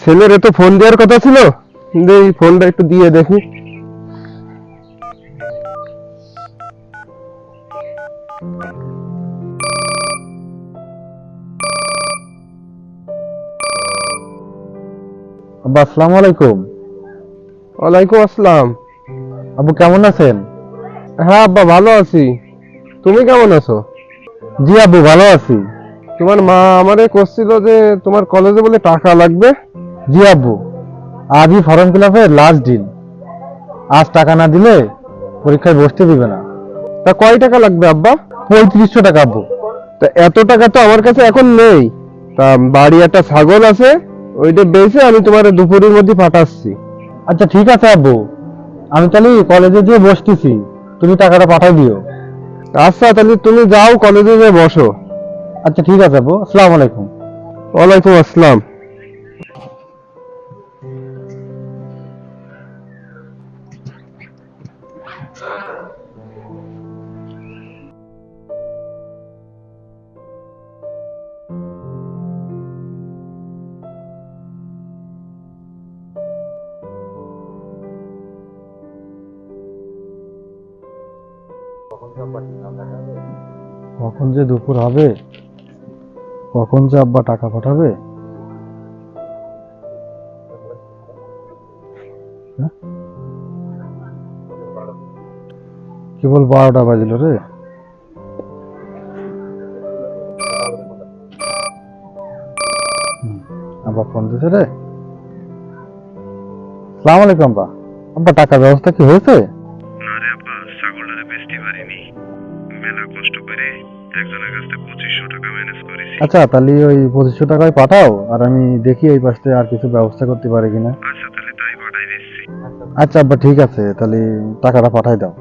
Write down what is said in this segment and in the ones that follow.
ছেলের তো ফোন দেওয়ার কথা ছিল। এই ফোনটা একটু দিয়ে দেখি। আব্বা আসসালামু আলাইকুম। ওয়ালাইকুম আসসালাম। আব্বু কেমন আছেন? হ্যাঁ আব্বা ভালো আছি। তুমি কেমন আছো? জি আব্বু ভালো আছি। তোমার মা আমারে করছিল যে তোমার কলেজে বলে টাকা লাগবে। জি আব্বু, আজই ফর্ম ফিল আপের লাস্ট দিন। আজ টাকা না দিলে পরীক্ষায় বসতে দিবে না। তা কয় টাকা লাগবে আব্বা? পঁয়ত্রিশশো টাকা আব্বু। তা এত টাকা তো আমার কাছে এখন নেই। তা বাড়ি একটা ছাগল আছে, ওইটা বেচে আমি তোমার দুপুরের মধ্যে পাঠাচ্ছি। আচ্ছা ঠিক আছে আব্বু। আমি তাহলে কলেজে গিয়ে বসতেছি। তুমি টাকাটা পাঠাই দিও। আচ্ছা তাহলে তুমি যাও কলেজে গিয়ে বসো। আচ্ছা ঠিক আছে আব্বু আসসালামু আলাইকুম। ওয়ালাইকুম আসসালাম। কখন যে দুপুর হবে? কখন যে আব্বা টাকা পাঠাবে? হ্যাঁ? কেবল বারোটা বাজিল রে। আব্বা ফোন দিছে রে। সালাম আলাইকুম, আব্বা। আব্বা, টাকার ব্যবস্থা কি হয়েছে? মেলা কষ্ট করে একজনের কাছ থেকে পঁচিশশো টাকা ম্যানেজ করেছি। আচ্ছা তাহলে ওই পঁচিশশো টাকায় পাঠাও আর আমি দেখি এই পাশে আর কিছু ব্যবস্থা করতে পারি কিনা। আচ্ছা তাহলে তাই পাঠাই দিচ্ছি। আচ্ছা আব্বা ঠিক আছে তাহলে টাকাটা পাঠাই দাও।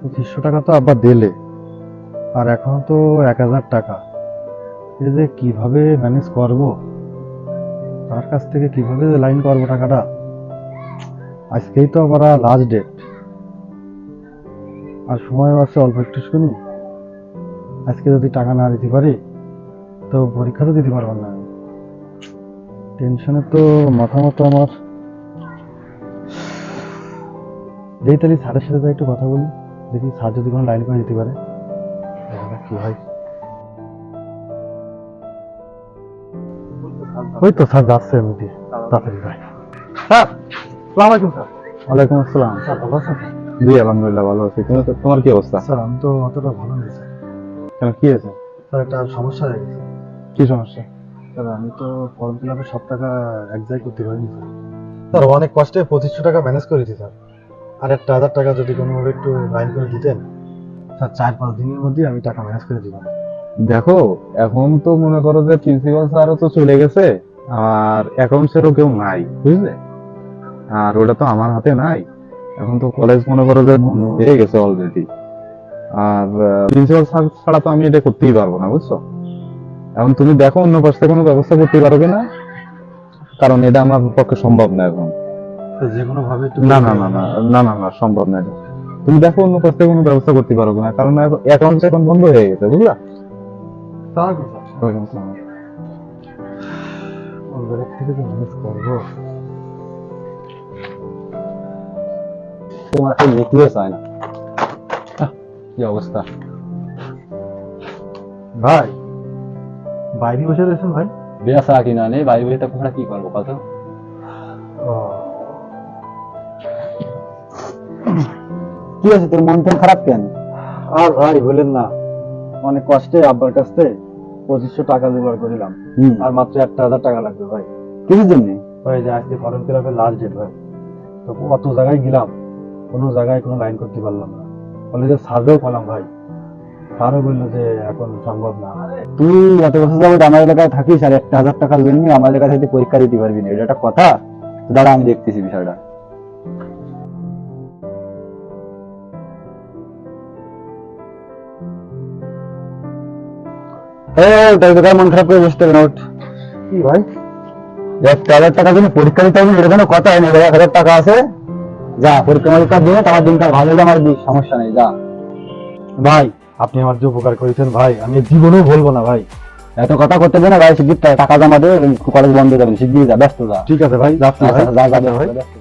পঁচিশশো টাকা তো আব্বা দিলে আর এখন তো এক হাজার টাকা। এই যে কীভাবে ম্যানেজ করব? তার কাছ থেকে কীভাবে লাইন করব টাকাটা? আজকেই তো আবার লাস্ট ডেট আর সময় আছে অল্প একটু শুনি। আজকে যদি টাকা না দিতে পারি, তো পরীক্ষা তো দিতে পারব না। টেনশনে তো মাথা মতো আমার। দেখি তাহলে স্যারের সাথে যাই একটু কথা বলি, দেখি স্যার যদি কোনো লাইন করে দিতে পারে। কি হয়। ওই তো স্যার যাচ্ছে এমনিতে তাড়াতাড়ি ভাই স্যার! সালাম আলাইকুম স্যার। ওয়ালাইকুম আসসালাম। স্যার ভালো আছেন? জি আলহামদুলিল্লাহ ভালো আছি। তুমি তোমার কি অবস্থা? স্যার আমি তো অতটা ভালো নেই স্যার। কেন কি আছে স্যার একটা সমস্যা হয়ে গেছে কি সমস্যা? স্যার আমি তো ফর্ম ফিল আপের সব টাকা এক করতে পারিনি স্যার। স্যার অনেক কষ্টে পঁচিশশো টাকা ম্যানেজ করেছি স্যার। আর একটা হাজার টাকা যদি কোনোভাবে একটু লাইন করে দিতেন স্যার চার পাঁচ দিনের মধ্যেই আমি টাকা ম্যানেজ করে দেখো এখন তো মনে করো যে প্রিন্সিপাল স্যারও তো চলে গেছে আর অ্যাকাউন্টসেরও কেউ নাই বুঝলে? আর ওটা তো আমার হাতে নাই। এখন তো কলেজ মনে করো যে হয়ে গেছে অলরেডি আর প্রিন্সিপাল স্যার ছাড়া তো আমি এটা করতেই পারব না বুঝছ? এখন তুমি দেখো অন্য পাশে কোনো ব্যবস্থা করতে পারবে না কারণ এটা আমার পক্ষে সম্ভব না এখন। যে কোনো ভাবে না না না না না না সম্ভব না এটা। তুমি দেখো অন্য পাশে কোনো ব্যবস্থা করতে পারবে না কারণ অ্যাকাউন্ট এখন বন্ধ হয়ে গেছে বুঝলা? থেকে করব। তোমার একটা নেকলেস হয় না। কি অবস্থা? ভাই বাইরে বসে রয়েছেন ভাই? বেসা কিনা নেই বাইরে বসে তোমরা কি করব কত কি আছে তোর মন টন খারাপ কেন? আর ভাই বলেন না। অনেক কষ্টে আব্বার কাছ থেকে পঁচিশশো টাকা জোগাড় করিলাম। আর মাত্র একটা হাজার টাকা লাগবে ভাই। কিসের জন্য? ভাই যে আজকে ফর্ম ফিল আপের লাস্ট ডেট ভাই। তো অত জায়গায় গেলাম। কোনো জায়গায় কোনো লাইন করতে পারলাম না। কলেজের সার্ভেও পেলাম ভাই। স্যারও বলল যে এখন সম্ভব না। তুই এত বছর যাবত আমার এলাকায় থাকিস আর একটা হাজার টাকার জন্য আমার এলাকা থেকে পরীক্ষা দিতে পারবি না। এটা একটা কথা? দাঁড়া আমি দেখতেছি বিষয়টা। তো মন খারাপ করে বসতে হবে কি ভাই? একটা হাজার টাকার জন্য পরীক্ষা দিতে হবে এটা কোনো কথা এক হাজার টাকা আছে। যা পরীক্ষা মরীক্ষা দিয়ে তোমার দিনটা ভালো হলে আমার সমস্যা নেই যা। ভাই আপনি আমার যে উপকার করেছেন ভাই আমি জীবনেও বলব না ভাই। এত কথা করতে দে না ভাই শিগগির টাকা জমা দেবে কলেজ বন্ধ করে যাবে শিগগির যা ব্যস্ত যা। ঠিক আছে ভাই যাচ্ছি ভাই। আচ্ছা, যা যা ভাই। যা, ব্যস্ত।